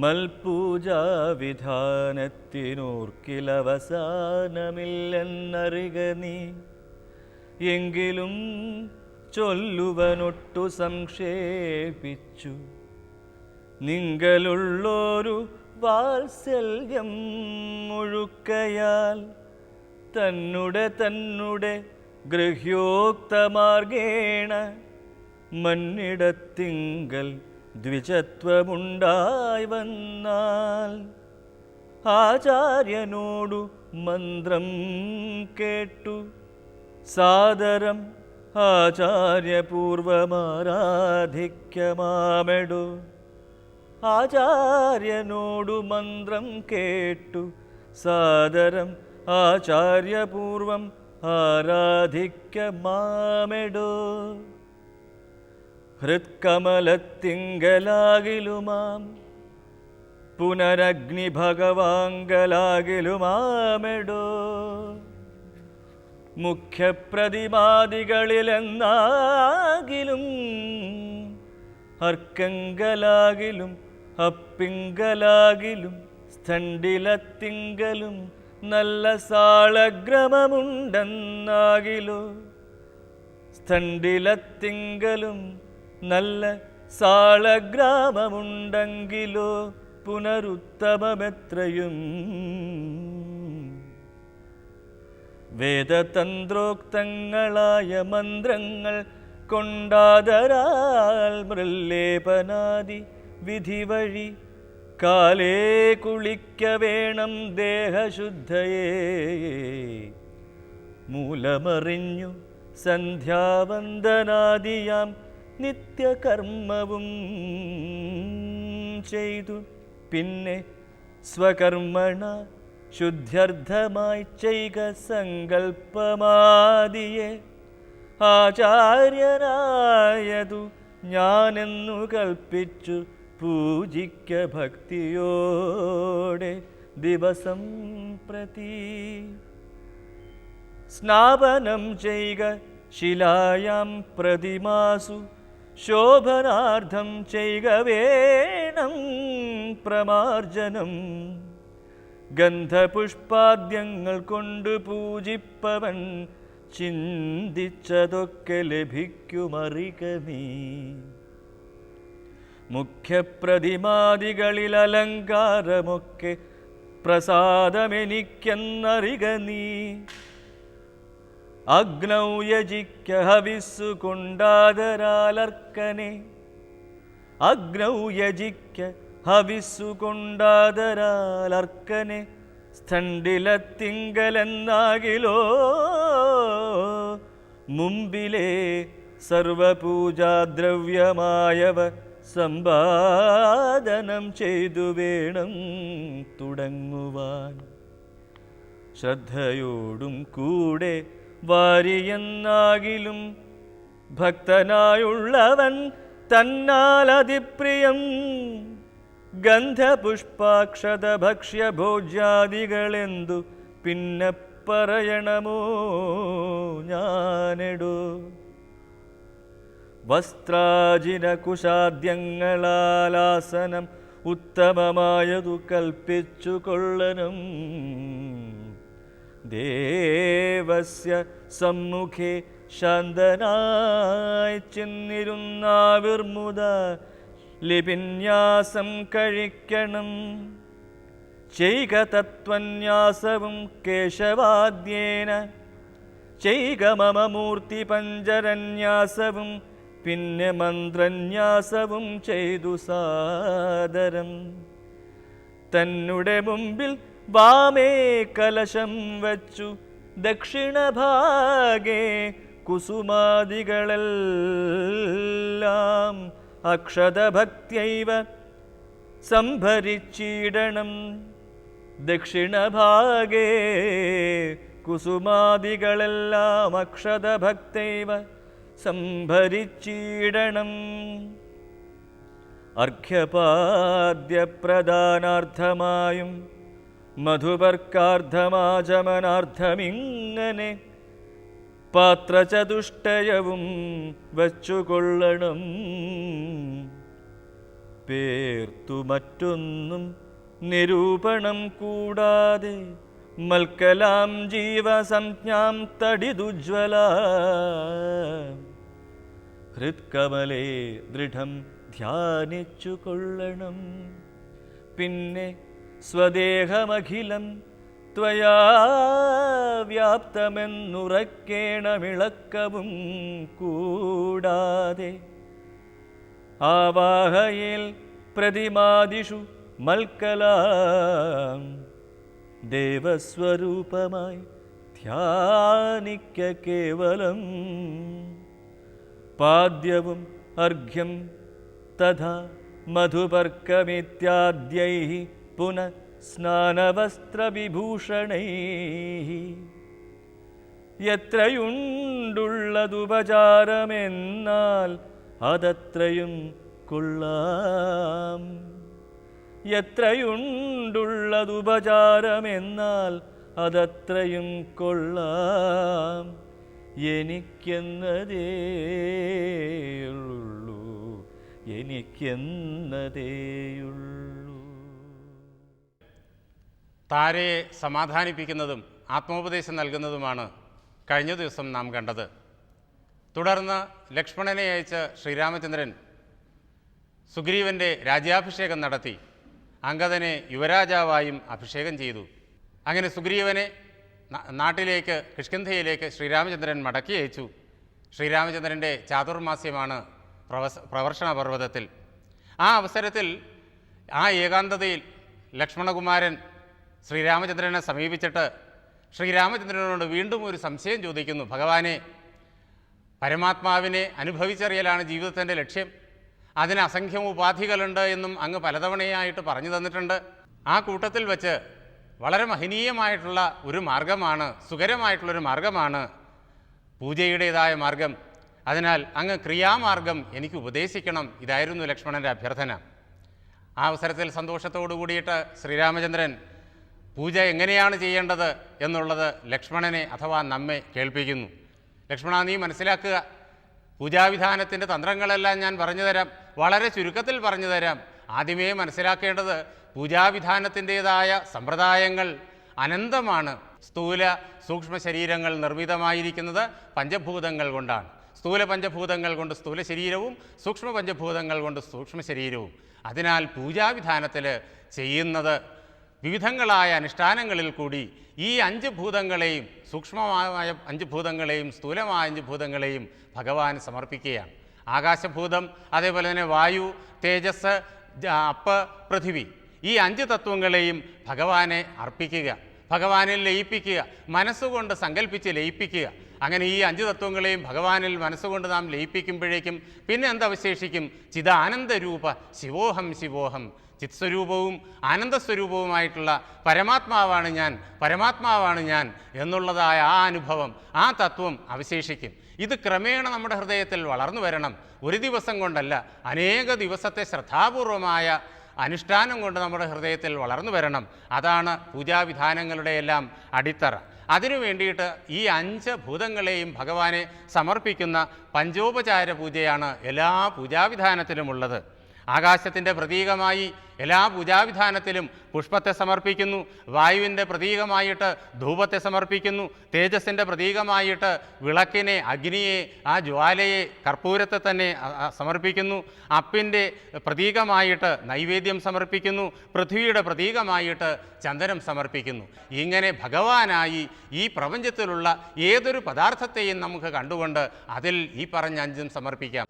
മൽപൂജാവിധാനത്തിനോർക്കിലവസാനമില്ലെന്നറിക നീ. എങ്കിലും ചൊല്ലുവനൊട്ടു സംക്ഷേപിച്ചു. നിങ്ങളുള്ളൊരു വാത്സല്യം മുഴുക്കയാൽ തന്നുടെ തന്നുടെ ഗൃഹ്യോക്തമാർഗേണ മണ്ണിടത്തിങ്കൽ ദ്വിജത്വമുണ്ടായി വന്നാൽ ആചാര്യനോടു മന്ത്രം കേട്ടു. സാദരം ആചാര്യപൂർവമാരാധിക്കമാമെടു ആചാര്യനോടു മന്ത്രം കേട്ടു. സാദരം ആചാര്യപൂർവം ആരാധിക്കമാമെടോ ഹൃത്കമലത്തിങ്കലാകിലുമാം. പുനരഗ്നി ഭഗവാങ്കലാകിലുമാമെടോ മുഖ്യപ്രതിമാദികളിലെന്നാകിലും അർക്കങ്കലാകിലും അപ്പിങ്കലാകിലും സ്ഥണ്ടിലത്തിങ്കലും നല്ല സാളഗ്രമമുണ്ടെന്നാകിലോ സ്ഥണ്ടിലത്തിങ്കലും നല്ല സാളഗ്രാമമുണ്ടെങ്കിലോ പുനരുത്തമമെത്രയും. വേദതന്ത്രോക്തങ്ങളായ മന്ത്രങ്ങൾ കൊണ്ടാതരാൽ മൃല്ലേപനാദി വിധി വഴി കാലേ കുളിക്ക വേണം ദേഹശുദ്ധയേ. മൂലമറിഞ്ഞു സന്ധ്യാവന്ദനാദിയാം നിത്യകർമ്മവും ചെയ്തു. പിന്നെ സ്വകർമ്മണ ശുദ്ധ്യർത്ഥമായി ചെയ്ക സങ്കൽപ്പമാദിയെ ആചാര്യനായതു ഞാനെന്നു കൽപ്പിച്ചു പൂജിക്ക ഭക്തിയോടെ ദിവസം പ്രതി. സ്നാപനം ചെയ്ക ശിലായാം പ്രതിമാസു ശോഭനാർത്ഥം ചെയ്ക വേണം പ്രമാർജനം. ഗന്ധപുഷ്പാദ്യങ്ങൾ കൊണ്ട് പൂജിപ്പവൻ ചിന്തിച്ചതൊക്കെ ലഭിക്കുമറിക നീ മുഖ്യപ്രതിമാദികളിൽ അലങ്കാരമൊക്കെ പ്രസാദമെനിക്കെന്നറിക നീ അഗ്നൗ യജിക്ക ഹവിസ്സു കൊണ്ടാതരാലർക്കനെ അഗ്നൗ യജിക്ക ഹവിസ്സു കൊണ്ടാതരാലർക്കനെ സ്ഥണ്ടിലത്തിങ്കലെന്നാകിലോ മുമ്പിലെ സർവപൂജാദ്രവ്യമായവ സമ്പാദനം ചെയ്തു വേണം തുടങ്ങുവാൻ. ശ്രദ്ധയോടും കൂടെ വാരിയെന്നാകിലും ഭക്തനായുള്ളവൻ തന്നാൽ അതിപ്രിയം ഗന്ധപുഷ്പാക്ഷത ഭക്ഷ്യഭോജ്യാദികളെന്തു പിന്നെ പറയണമോ ഞാനെടു. വസ്ത്രാജിന കുശാദ്യങ്ങളാലാസനം ഉത്തമമായതു കൽപ്പിച്ചു കൊള്ളണം ദേവസ്യ സമ്മുഖേ ശാന്തനായി ചെന്നിരുന്നാവിർമുത ലിപിന്യാസം കഴിക്കണം. ചെയ്ക തത്വന്യാസവും കേശവാദ്യേന. ചെയ്ക മമ മൂർത്തി പഞ്ചരന്യാസവും പിന്നെ മന്ത്രന്യാസവും ചെയ്തു സാദരം. തന്നുടെ മുമ്പിൽ വാമേ കലശം വച്ചു. ദക്ഷിണഭാഗേ കുസുമാദികളെല്ലാം അക്ഷതഭക്ത്യൈവ സംഭരിച്ചിടണം. ദക്ഷിണഭാഗേ കുസുമാദികളെല്ലാം അക്ഷതഭക്തൈവ സംഭരിച്ചിടണം. അർഘ്യപാദ്യപ്രദാനാർത്ഥമായും മധുവർക്കാർദ്ധമാചമനാർത്ഥമിങ്ങനെ പാത്രചതുഷ്ടയവും വച്ചുകൊള്ളണം. പേർത്തു മറ്റൊന്നും നിരൂപണം കൂടാതെ മൽക്കലാം ജീവസംജ്ഞാം തടിതുജ്വല. ഹൃത്കമലേ ദൃഢം ധ്യാനിച്ചു കൊള്ളണം പിന്നെ സ്വദേഹമഖിലം ത്വയാ വ്യാപ്തമെന്നുറക്കേണമിളക്കവും കൂടാതെ. ആവാഹയിൽ പ്രതിമാദിഷു മൽക്കലാം ദേവസ്വരൂപമായി ധ്യാനിക്ക കേവലം. പാദ്യവും അർഘ്യം തഥാ മധുപർക്കമിത്യാദ്യൈ പുനഃ സ്നാനവസ്ത്രവിഭൂഷണൈ എത്രയുണ്ടുള്ളതുപചാരമെന്നാൽ അതത്രയും കൊള്ളാം. എത്രയുണ്ടുള്ളതുപചാരമെന്നാൽ അതത്രയും കൊള്ളാം. എനിക്കെന്നതേയുള്ളൂ എനിക്കെന്നതേയുള്ളൂ. താരയെ സമാധാനിപ്പിക്കുന്നതും ആത്മോപദേശം നൽകുന്നതുമാണ് കഴിഞ്ഞ ദിവസം നാം കണ്ടത്. തുടർന്ന് ലക്ഷ്മണനെ അയച്ച ശ്രീരാമചന്ദ്രൻ സുഗ്രീവന്റെ രാജ്യാഭിഷേകം നടത്തി. അങ്കദനെ യുവരാജാവായും അഭിഷേകം ചെയ്തു. അങ്ങനെ സുഗ്രീവനെ നാട്ടിലേക്ക് കിഷ്കിന്ധയിലേക്ക് ശ്രീരാമചന്ദ്രൻ മടക്കി അയച്ചു. ശ്രീരാമചന്ദ്രന്റെ ചാതുർമാസ്യമാണ് പ്രവസ പ്രവർഷണ പർവതത്തിൽ ആ അവസരത്തിൽ ആ ഏകാന്തതയിൽ ലക്ഷ്മണകുമാരൻ ശ്രീരാമചന്ദ്രനെ സമീപിച്ചിട്ട് ശ്രീരാമചന്ദ്രനോട് വീണ്ടും ഒരു സംശയം ചോദിക്കുന്നു. ഭഗവാനെ പരമാത്മാവിനെ അനുഭവിച്ചറിയലാണ് ജീവിതത്തിന്റെ ലക്ഷ്യം. അതിന് അസംഖ്യം ഉപാധികളുണ്ട് എന്നും അങ്ങ് പലതവണയായിട്ട് പറഞ്ഞു തന്നിട്ടുണ്ട്. ആ കൂട്ടത്തിൽ വച്ച് വളരെ മഹനീയമായിട്ടുള്ള ഒരു മാർഗമാണ് സുഖരമായിട്ടുള്ളൊരു മാർഗമാണ് പൂജയുടേതായ മാർഗം. അതിനാൽ അങ്ങ് ക്രിയാമാർഗം എനിക്ക് ഉപദേശിക്കണം. ഇതായിരുന്നു ലക്ഷ്മണന്റെ അഭ്യർത്ഥന. ആ അവസരത്തിൽ സന്തോഷത്തോടു കൂടിയിട്ട് ശ്രീരാമചന്ദ്രൻ പൂജ എങ്ങനെയാണ് ചെയ്യേണ്ടത് എന്നുള്ളത് ലക്ഷ്മണനെ അഥവാ നമ്മെ കേൾപ്പിക്കുന്നു. ലക്ഷ്മണ നീ മനസ്സിലാക്കുക. പൂജാവിധാനത്തിന്റെ തന്ത്രങ്ങളെല്ലാം ഞാൻ പറഞ്ഞു തരാം. വളരെ ചുരുക്കത്തിൽ പറഞ്ഞു തരാം. ആദ്യമേ മനസ്സിലാക്കേണ്ടത് പൂജാവിധാനത്തിന്റേതായ സമ്പ്രദായങ്ങൾ അനന്തമാണ്. സ്ഥൂല സൂക്ഷ്മ ശരീരങ്ങൾ നിർമ്മിതമായിരിക്കുന്നത് പഞ്ചഭൂതങ്ങൾ കൊണ്ടാണ്. സ്ഥൂല പഞ്ചഭൂതങ്ങൾ കൊണ്ട് സ്ഥൂല ശരീരവും സൂക്ഷ്മ പഞ്ചഭൂതങ്ങൾ കൊണ്ട് സൂക്ഷ്മ ശരീരവും. അതിനാൽ പൂജാവിധാനത്തിൽ ചെയ്യുന്നത് വിവിധങ്ങളായ അനുഷ്ഠാനങ്ങളിൽ കൂടി ഈ അഞ്ച് ഭൂതങ്ങളെയും സൂക്ഷ്മമായ അഞ്ച് ഭൂതങ്ങളെയും സ്ഥൂലമായ അഞ്ച് ഭൂതങ്ങളെയും ഭഗവാൻ സമർപ്പിക്കുകയാണ്. ആകാശഭൂതം അതേപോലെ തന്നെ വായു തേജസ് അപ്പ് പൃഥിവി. ഈ അഞ്ച് തത്വങ്ങളെയും ഭഗവാനെ അർപ്പിക്കുക ഭഗവാനിൽ ലയിപ്പിക്കുക മനസ്സുകൊണ്ട് സങ്കല്പിച്ച് ലയിപ്പിക്കുക. അങ്ങനെ ഈ അഞ്ച് തത്വങ്ങളെയും ഭഗവാനിൽ മനസ്സുകൊണ്ട് നാം ലയിപ്പിക്കുമ്പോഴേക്കും പിന്നെ എന്തവശേഷിക്കും ചിദാനന്ദരൂപ ശിവോഹം ശിവോഹം ചിത്സ്വരൂപവും ആനന്ദസ്വരൂപവുമായിട്ടുള്ള പരമാത്മാവാണ് ഞാൻ പരമാത്മാവാണ് ഞാൻ എന്നുള്ളതായ ആ അനുഭവം ആ തത്വം അവശേഷിക്കും. ഇത് ക്രമേണ നമ്മുടെ ഹൃദയത്തിൽ വളർന്നു വരണം. ഒരു ദിവസം കൊണ്ടല്ല അനേക ദിവസത്തെ ശ്രദ്ധാപൂർവമായ അനുഷ്ഠാനം കൊണ്ട് നമ്മുടെ ഹൃദയത്തിൽ വളർന്നു വരണം. അതാണ് പൂജാവിധാനങ്ങളുടെ എല്ലാം അടിത്തറ. അതിനു വേണ്ടിയിട്ട് ഈ അഞ്ച് ഭൂതങ്ങളെയും ഭഗവാനെ സമർപ്പിക്കുന്ന പഞ്ചോപചാര പൂജയാണ് എല്ലാ പൂജാവിധാനത്തിലുമുള്ളത്. ആകാശത്തിന്റെ പ്രതീകമായി എല്ലാ പൂജാവിധാനത്തിലും പുഷ്പത്തെ സമർപ്പിക്കുന്നു. വായുവിന്റെ പ്രതീകമായിട്ട് ധൂപത്തെ സമർപ്പിക്കുന്നു. തേജസ്സിന്റെ പ്രതീകമായിട്ട് വിളക്കിനെ അഗ്നിയെ ആ ജ്വാലയെ കർപ്പൂരത്തെ തന്നെ സമർപ്പിക്കുന്നു. അപ്പിന്റെ പ്രതീകമായിട്ട് നൈവേദ്യം സമർപ്പിക്കുന്നു. പൃഥ്വിയുടെ പ്രതീകമായിട്ട് ചന്ദനം സമർപ്പിക്കുന്നു. ഇങ്ങനെ ഭഗവാനായി ഈ പ്രപഞ്ചത്തിലുള്ള ഏതൊരു പദാർത്ഥത്തെയും നമുക്ക് കണ്ടുകൊണ്ട് അതിൽ ഈ പറഞ്ഞ അഞ്ചും സമർപ്പിക്കാം.